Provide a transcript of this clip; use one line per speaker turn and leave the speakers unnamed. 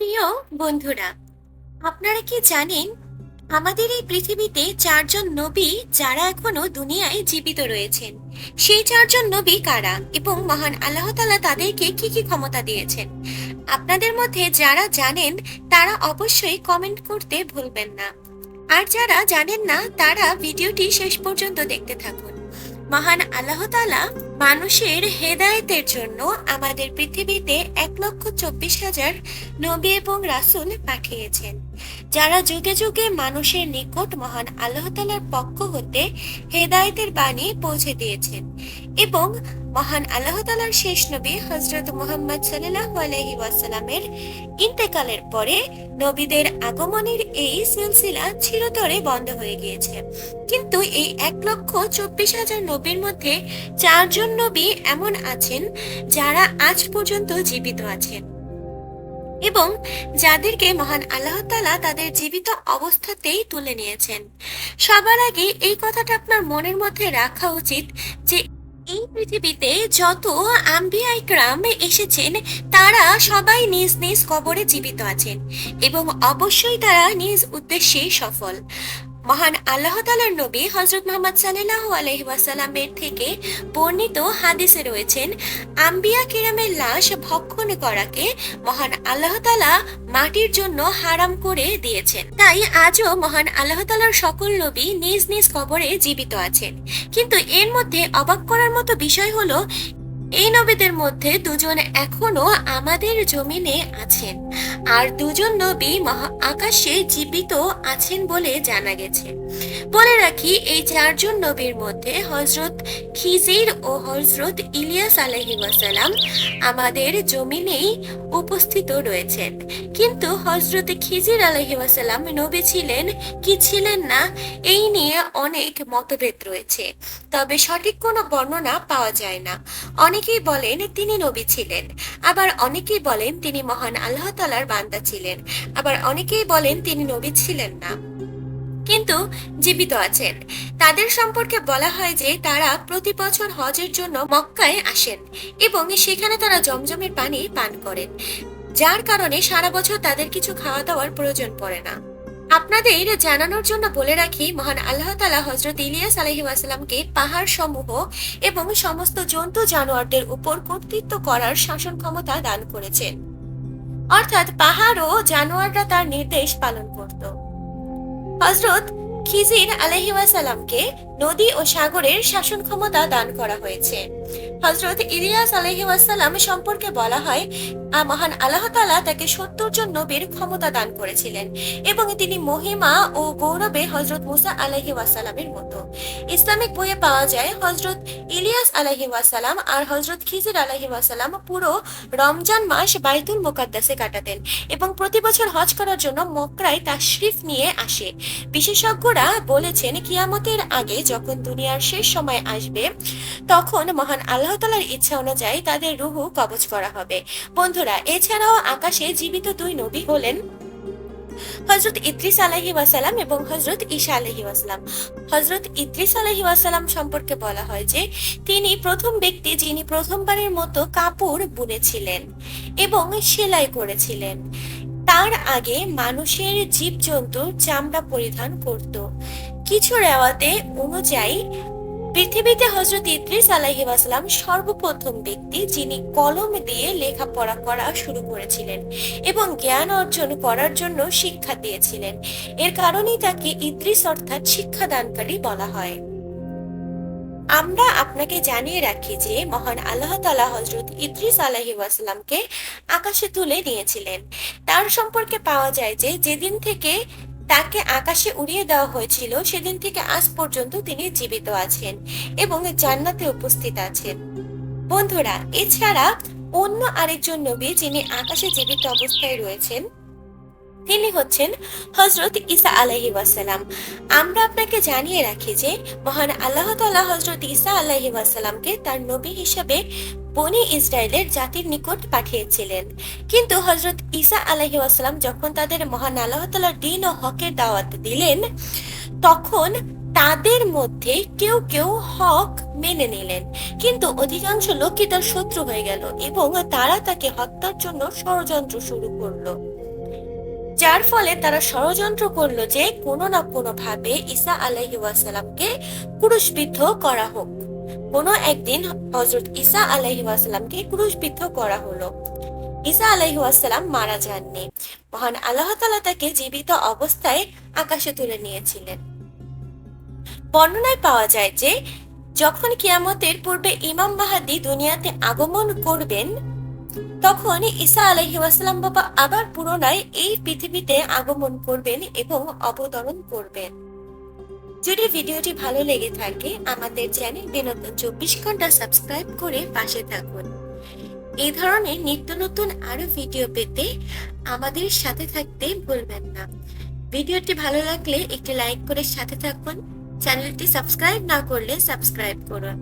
প্রিয় বন্ধুরা, আপনারা কি জানেন, আমাদের এই পৃথিবীতে চারজন নবী যারা এখনও দুনিয়ায় জীবিত রয়েছেন? সেই চারজন নবী কারা এবং মহান আল্লাহ তাআলা তাদেরকে কি কি ক্ষমতা দিয়েছেন? আপনাদের মধ্যে যারা জানেন, তারা অবশ্যই কমেন্ট করতে ভুলবেন না। আর যারা জানেন না, তারা ভিডিওটি শেষ পর্যন্ত দেখতে থাকুন। মহান আল্লাহ তাআলা মানুষের হেদায়েতের জন্য আমাদের পৃথিবীতে এক লক্ষ চব্বিশ হাজার নবী এবং রাসূল পাঠিয়েছেন। যারা যুগে যুগে মানুষের নিকট মহান আল্লাহ তাআলার পক্ষ হতে হেদায়েতের বাণী পৌঁছে দিয়েছেন এবং মহান আল্লাহ তাআলার শেষ নবী হযরত মুহাম্মদ আলাইহি ওয়াসাল্লামের ইন্তেকালের পরে নবীদের আগমনের এই সিলসিলা চিরতরে বন্ধ হয়ে গিয়েছে। কিন্তু এই এক লক্ষ চব্বিশ হাজার নবীর মধ্যে চারজন নবী এমন আছেন যারা আজ পর্যন্ত জীবিত আছেন। এবং যাদেরকে মহান আল্লাহ তালা তাদের জীবিত অবস্থাতেই তুলে নিয়েছেন। সবার আগে এই কথাটা আপনার মনের মধ্যে রাখা উচিত যে এই পৃথিবীতে যত আম্বিয়া ইকরাম এসেছেন, তারা সবাই নিজ নিজ কবরে জীবিত আছেন এবং অবশ্যই তারা নিজ উদ্দেশ্যে সফল। মহান আল্লাহ তালার নবী হজরত মোহাম্মদ সাল্লাহ আলহিবাসাল্লামের থেকে বর্ণিত হাদিসে রয়েছেন, আম্বিয়া কিরামের লাশ ভক্ষণ করাকে মহান আল্লাহ তালা মাটির জন্য হারাম করে দিয়েছেন। তাই আজও মহান আল্লাহ তালার সকল নবী নিজ নিজ কবরে জীবিত আছেন। কিন্তু এর মধ্যে অবাক করার মতো বিষয় হলো এই নবীদের মধ্যে দুজন এখনও আমাদের জমিনে আছেন। আর দুজন নবী মহা আকাশে জীবিত আছেন বলে জানা গেছে। বলে রাখি, এই চারজন নবীর মধ্যে হজরত খিজির ও হজরত ইলিয়াস আলহি ওয়াসালাম আমাদের জমিনেই উপস্থিত রয়েছেন। কিন্তু হজরত খিজির আলহি ওয়াসালাম নবী ছিলেন কি ছিলেন না, এই নিয়ে অনেক মতভেদ রয়েছে। তবে সঠিক কোনো বর্ণনা পাওয়া যায় না। অনেকেই বলেন তিনি নবী ছিলেন, আবার অনেকেই বলেন তিনি মহান আল্লাহ তালার বান্দা ছিলেন, আবার অনেকেই বলেন তিনি নবী ছিলেন না। কিন্তু জীবিত আছেন। তাদের সম্পর্কে বলা হয় যে তারা প্রতি বছর হজের জন্য মক্কায় আসেন এবং সেখানে তারা জমজমের পানি পান করেন, যার কারণে সারা বছর তাদের কিছু খাওয়া দাওয়ার প্রয়োজন পড়ে না। আপনাদের জানানোর জন্য বলে রাখি, মহান আল্লাহ তালা হজরত ইলিয়াস আলহি ওয়াসালামকে পাহাড় সমূহ এবং সমস্ত জন্তু জানোয়ারদের উপর কর্তৃত্ব করার শাসন ক্ষমতা দান করেছেন। অর্থাৎ পাহাড় ও জানোয়াররা তার নির্দেশ পালন করত। হজরত খিজির আলহি সালামকে নদী ও সাগরের শাসন ক্ষমতা দান করা হয়েছে। হজরত ইলিয়াস আলহি ওয়াসালাম সম্পর্কে বলা হয় মহান আল্লাহ তাআলা তাকে সত্তর জন নবীর ক্ষমতা দান করেছিলেন এবং তিনি মহিমা ও গৌরবে হজরত মুসা আলহি ওয়াসালামের মতো। ইসলামিক বইয়ে পাওয়া যায় হজরত ইলিয়াস আলহি ওয়াসালাম আর হজরত খিজির আলহি ওয়াসালাম পুরো রমজান মাস বাইতুল মোকাদ্দাসে কাটাতেন এবং প্রতি বছর হজ করার জন্য মক্রায় তাশরিফ নিয়ে আসে। বিশেষজ্ঞরা বলেছেন, কিয়ামতের আগে যখন দুনিয়ার শেষ সময় আসবে, তখন মহান আল্লাহ তালার ইচ্ছা অনুযায়ী তাদের রুহু কবজ করা হবে। বন্ধুরা, এছাড়াও আকাশে জীবিত দুই নবী হলেন হজরত ইদ্রিস আলহি ওয়াসালাম এবং হজরত ঈশা আলহি ওয়াসালাম। হজরত ইদ্রিস আলহি ওয়াসালাম সম্পর্কে বলা হয় যে, তিনি প্রথম ব্যক্তি যিনি প্রথমবারের মতো কাপড় বুনেছিলেন এবং সেলাই করেছিলেন। তার আগে মানুষের জীবজন্তুর চামড়া পরিধান করত। কিছু রেওয়াতে অনুযায়ী পৃথিবীতে হজরত ইদ্রিস আলাহি ওয়াসালাম সর্বপ্রথম ব্যক্তি যিনি কলম দিয়ে লেখাপড়া করা শুরু করেছিলেন এবং জ্ঞান অর্জন করার জন্য শিক্ষা দিয়েছিলেন। এর কারণেই তাকে ইদ্রিস অর্থাৎ শিক্ষাদানকারী বলা হয়। আমরা আপনাকে জানিয়ে রাখি যে মহান আল্লাহ তালা হজরত ইদ্রিস আলাহি ওয়াসালামকে আকাশে তুলে নিয়েছিলেন। তার সম্পর্কে পাওয়া যায় যে যেদিন থেকে তাকে আকাশে উড়িয়ে দেওয়া হয়েছিল, সেদিন থেকে আজ পর্যন্ত তিনি জীবিত আছেন এবং জান্নাতে উপস্থিত আছেন। বন্ধুরা, এছাড়া অন্য আরেকজন নবী যিনি আকাশে জীবিত অবস্থায় রয়েছেন, তিনি হচ্ছেন হজরত ঈসা আলাহি ওয়াসালাম। আমরা আপনাকে জানিয়ে রাখি যে মহান আল্লাহ তাআলা হজরত ঈসা আলাহি ওয়াসালামকে তার নবী হিসেবে বনি ইসরায়েলের জাতির নিকট পাঠিয়েছিলেন। কিন্তু হজরত ঈসা আলাহি যখন তাদের মহান আল্লাহ তাআলার দিন ও হকের দাওয়াত দিলেন, তখন তাদের মধ্যে কেউ কেউ হক মেনে নিলেন। কিন্তু অধিকাংশ লোকই তার শত্রু হয়ে গেল এবং তারা তাকে হত্যার জন্য ষড়যন্ত্র শুরু করল। যার ফলে তারা ষড়যন্ত্র করল যে কোনো না কোনো ভাবে ঈসা আলাইহি ওয়াসাল্লামকে ক্রুশবিদ্ধ করা হোক। কোনো একদিন হজরত ঈসা আলাইহি ওয়াসাল্লামকে ক্রুশবিদ্ধ করা হলো। ঈসা আলাইহি ওয়াসাল্লাম মারা যাননি। মহান আল্লাহ তাআলা তাকে জীবিত অবস্থায় আকাশে তুলে নিয়েছিলেন। বর্ণনায় পাওয়া যায় যে, যখন কিয়ামতের পূর্বে ইমাম মাহাদি দুনিয়াতে আগমন করবেন, তখন ঈসা আলাইহি ওয়াসাল্লাম বাবা আবার পুনরায় এই পৃথিবীতে আগমন করবেন এবং অবতরণ করবেন। যদি ভিডিওটি ভালো লেগে থাকে, আমাদের চ্যানেল বিনোদন চব্বিশ ঘণ্টা সাবস্ক্রাইব করে পাশে থাকুন। এই ধরনের নিত্য নতুন আরও ভিডিও পেতে আমাদের সাথে থাকতে ভুলবেন না। ভিডিওটি ভালো লাগলে একটি লাইক করে সাথে থাকুন। চ্যানেলটি সাবস্ক্রাইব না করলে সাবস্ক্রাইব করুন।